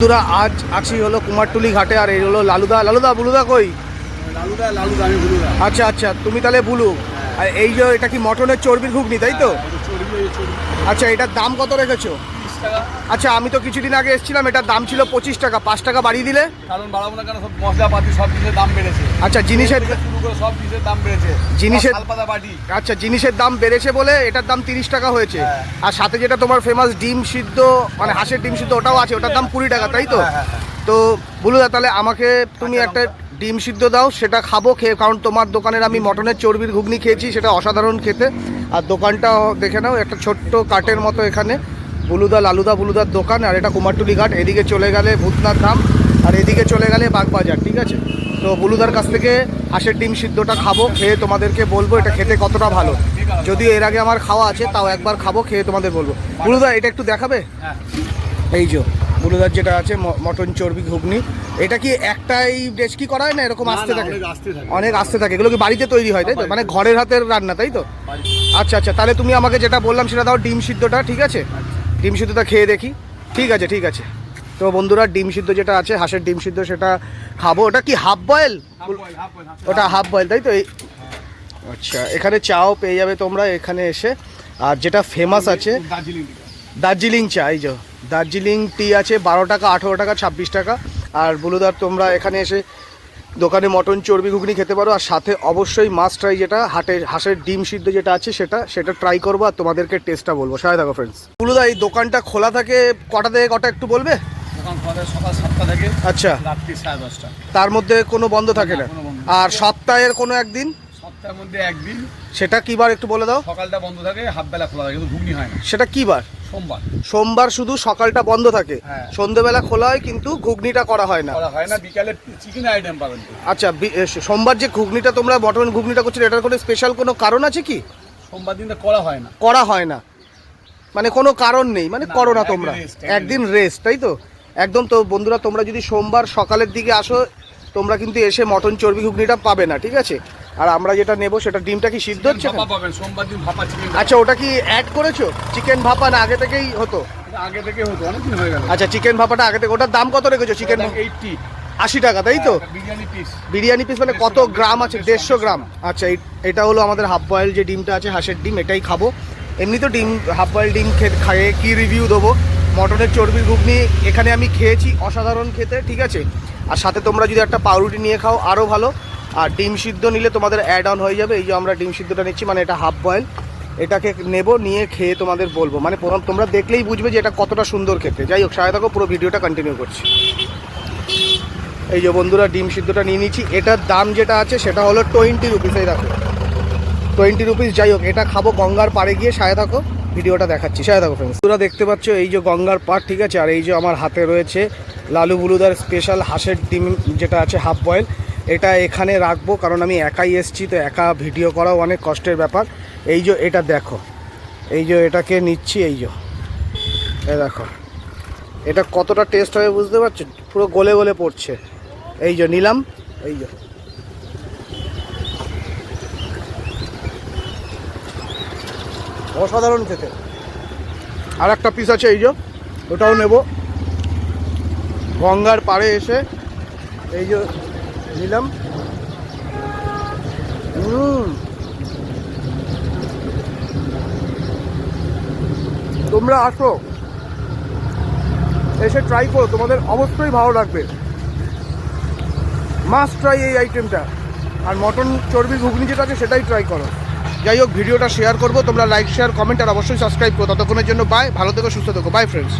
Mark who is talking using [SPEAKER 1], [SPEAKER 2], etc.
[SPEAKER 1] বন্ধুরা আজ আসি হলো কুমারটুলি ঘাটে আর এই হলো লালুদা। লালুদা বুলুদা কই?
[SPEAKER 2] লালুদা লালুদা আমি বুলুদা।
[SPEAKER 1] আচ্ছা আচ্ছা তুমি তাহলে বুলু। আর এই যে এটা কি মটনের চর্বির ঘুগনি তাই তো?
[SPEAKER 2] চর্বি।
[SPEAKER 1] আচ্ছা এটার দাম কত রেখেছো?
[SPEAKER 2] টাকা।
[SPEAKER 1] আচ্ছা আমি তো কিছুদিন আগে এসেছিলাম এটার দাম ছিল পঁচিশ টাকা পাঁচ টাকা বাড়িয়ে দিলে?
[SPEAKER 2] কারণ বাড়াবো না কেন সব মশলাপাতি সব জিনিসের দাম বেড়েছে।
[SPEAKER 1] আচ্ছা জিনিসের
[SPEAKER 2] থেকে শুরু করে সব জিনিসের দাম বেড়েছে।
[SPEAKER 1] জিনিসের-
[SPEAKER 2] বাটি।
[SPEAKER 1] আচ্ছা জিনিসের দাম বেড়েছে বলে এটার দাম তিরিশ টাকা হয়েছে।
[SPEAKER 2] হ্যাঁ।
[SPEAKER 1] আর সাথে যেটা তোমার ফেমাস ডিম সিদ্ধ মানে হাঁসের ডিম সিদ্ধ ওটাও আছে ওটার দাম কুড়ি টাকা তাই তো?
[SPEAKER 2] হ্যাঁ, হ্যাঁ, হ্যাঁ।
[SPEAKER 1] তো বুলুদা তাহলে আমাকে তুমি একটা ডিম সিদ্ধ দাও সেটা খাব খেয়ে কারণ তোমার দোকানের আমি মটনের চর্বির ঘুগনি খেয়েছি সেটা অসাধারণ খেতে। আর দোকানটা দেখে নাও একটা ছোট্ট কাটের মতো এখানে। বুলুদা লালুদা বুলুদার দোকান আর এটা কুমারটুলি ঘাট। এদিকে চলে গেলে ভূতনাথ ধাম আর এদিকে চলে গেলে বাগবাজার ঠিক আছে? তো বুলুদার কাছ থেকে হাঁসের ডিম সিদ্ধটা খাব খেয়ে তোমাদেরকে বলব এটা খেতে কতটা ভালো। যদিও এর আগে আমার খাওয়া আছে তাও একবার খাব খেয়ে তোমাদের বলব। বুলুদা এটা একটু দেখাবে?
[SPEAKER 2] হ্যাঁ।
[SPEAKER 1] এই যে বুলুদার যেটা আছে মটন চর্বি ঘুগনি এটা কি একটাই ডেস্কি করা হয় না এরকম আসতে থাকে?
[SPEAKER 2] অনেক আসতে থাকে।
[SPEAKER 1] অনেক আসতে থাকে এগুলো কি বাড়িতে তৈরি হয় তাই তো? মানে ঘরের হাতের রান্না তাই তো? আচ্ছা আচ্ছা তাহলে তুমি আমাকে যেটা বললাম সেটা দাও ডিম সিদ্ধটা ঠিক আছে? ডিম সিদ্ধটা খেয়ে দেখি। ঠিক আছে ঠিক আছে। তো বন্ধুরা ডিম সিদ্ধ যেটা আছে হাঁসের ডিম সিদ্ধ সেটা খাব। ওটা কি হাফ বয়েল। ওটা হাফ বয়েল তাই তো? এই আচ্ছা এখানে চাও পেয়ে যাবে তোমরা এখানে এসে। আর যেটা ফেমাস আছে
[SPEAKER 2] দার্জিলিং
[SPEAKER 1] দার্জিলিং চা এই যে দার্জিলিং টি আছে বারো টাকা আঠেরো টাকা ছাব্বিশ টাকা। আর বুলুদার তোমরা এখানে এসে দোকানে মটন চর্বি ঘুগনি খেতে পারো। আর সাথে অবশ্যই মাছ ট্রাই যেটা হাটের হাঁসের ডিম সিদ্ধ যেটা আছে সেটা সেটা ট্রাই করব আর তোমাদেরকে টেস্টটা বলব। সাথে থাকো ফ্রেন্ডস বুলুদা এই দোকানটা খোলা থাকে কটা থেকে কটা একটু বলবে?
[SPEAKER 2] সকাল সাতটা থেকে
[SPEAKER 1] আচ্ছা।
[SPEAKER 2] রাত্রি সাড়ে দশটা।
[SPEAKER 1] তার মধ্যে কোনো বন্ধ থাকে না। আর সপ্তাহের কোনো একদিন?
[SPEAKER 2] সপ্তাহের মধ্যে একদিন।
[SPEAKER 1] সেটা কি বার একটু বলে দাও।
[SPEAKER 2] সকালটা বন্ধ থাকে হাফ বেলা খোলা থাকে কিন্তু ঘুগনি হয় না।
[SPEAKER 1] সেটা কি বার?
[SPEAKER 2] সোমবার।
[SPEAKER 1] সোমবার শুধু সকালটা বন্ধ থাকে।
[SPEAKER 2] হ্যাঁ।
[SPEAKER 1] সন্ধেবেলা খোলা হয় কিন্তু ঘুগনিটা করা হয় না।
[SPEAKER 2] করা হয় না বিকালে চিকেন আইটেম পাবেন।
[SPEAKER 1] আচ্ছা সোমবার যে ঘুগনিটা তোমরা মটন ঘুগনিটা করছিলে এটার কোনো স্পেশাল কোনো কারণ আছে কি?
[SPEAKER 2] সোমবার দিনটা করা হয় না।
[SPEAKER 1] করা হয় না। মানে কোনো কারণ নেই মানে করো না তোমরা।
[SPEAKER 2] একদিন
[SPEAKER 1] একদিন রেস্ট তাই তো? একদম তো বন্ধুরা তোমরা যদি সোমবার সকালের দিকে আসো তোমরা কিন্তু এসে মটন চর্বি ঘুগনিটা পাবে না ঠিক আছে? আর আমরা যেটা নেব সেটা ডিমটা কি সিদ্ধ হচ্ছে
[SPEAKER 2] ভাপা পাবেন সোমবার দিন ভাপা চিকেন
[SPEAKER 1] আচ্ছা ওটা কি অ্যাড করেছ? চিকেন ভাপা না আগে থেকেই হতো?
[SPEAKER 2] আগে থেকে হতো অনেকদিন হয়ে গেল।
[SPEAKER 1] আচ্ছা চিকেন ভাপাটা আগে থেকে ওটার দাম কত রেখেছো চিকেন
[SPEAKER 2] এইটটি
[SPEAKER 1] আশি টাকা তাই তো?
[SPEAKER 2] বিরিয়ানি পিস
[SPEAKER 1] বিরিয়ানি পিস মানে কত গ্রাম আছে? দেড়শো। গ্রাম। আচ্ছা এটা হলো আমাদের হাফ বয়েল যে ডিমটা আছে হাঁসের ডিম এটাই খাব। এমনি তো ডিম হাফ বয়েল ডিম খেয়ে খাইয়ে কী রিভিউ দেবো? মটনের চর্বির ঘুগনি এখানে আমি খেয়েছি অসাধারণ খেতে ঠিক আছে? আর সাথে তোমরা যদি একটা পাউরুটি নিয়ে খাও আরও ভালো। আর ডিম সিদ্ধ নিলে তোমাদের অ্যাড অন হয়ে যাবে। এই যে আমরা ডিম সিদ্ধটা নিচ্ছি মানে এটা হাফ বয়েল এটাকে নেব, নিয়ে খেয়ে তোমাদের বলব। মানে তোমরা দেখলেই বুঝবে যে এটা কতটা সুন্দর খেতে। যাই হোক সাথে থাকো পুরো ভিডিওটা কন্টিনিউ করছি। এই যে বন্ধুরা, ডিম সিদ্ধটা নিয়ে নিচ্ছি। এটার দাম যেটা আছে, সেটা হলো টোয়েন্টি রুপিস এই দেখো। টোয়েন্টি রুপিস যাই হোক, এটা খাব গঙ্গার পাড়ে গিয়ে সাথে থাকো ভিডিওটা দেখাচ্ছি। সাথে থাকো ফ্রেন্ডস তোমরা দেখতে পাচ্ছ এই যে গঙ্গার পাড়, ঠিক আছে? আর এই যে আমার হাতে রয়েছে লালু বুলুদার স্পেশাল হাঁসের ডিম, যেটা আছে হাফ বয়েল এটা এখানে রাখব, কারণ আমি একাই এসছি, তো একা ভিডিও করাও অনেক কষ্টের ব্যাপার। এই যে এটা দেখো, এই যে এটাকে নিচ্ছি, এই যে দেখো। এটা কতটা টেস্ট হবে বুঝতে পারছ? পুরো গলে গলে পড়ছে। এই যে নিলাম, এই যে। অসাধারণ খেতে। আর একটা পিস আছে, এই যে, ওটাও নেব। গঙ্গার পাড়ে এসে, এই যে নিলাম। তোমরা আসো। এসে ট্রাই করো, তোমাদের অবশ্যই ভালো লাগবে। মাস্ট ট্রাই এই আইটেমটা আর মটন চর্বি ঘুগনি যেটা আছে, সেটাই ট্রাই করো। যাই হোক, ভিডিওটা শেয়ার করব, তোমরা লাইক শেয়ার কমেন্ট আর অবশ্যই সাবস্ক্রাইব করো। ততক্ষণের জন্য বাই ভালো থেকো, সুস্থ থেকো। By friends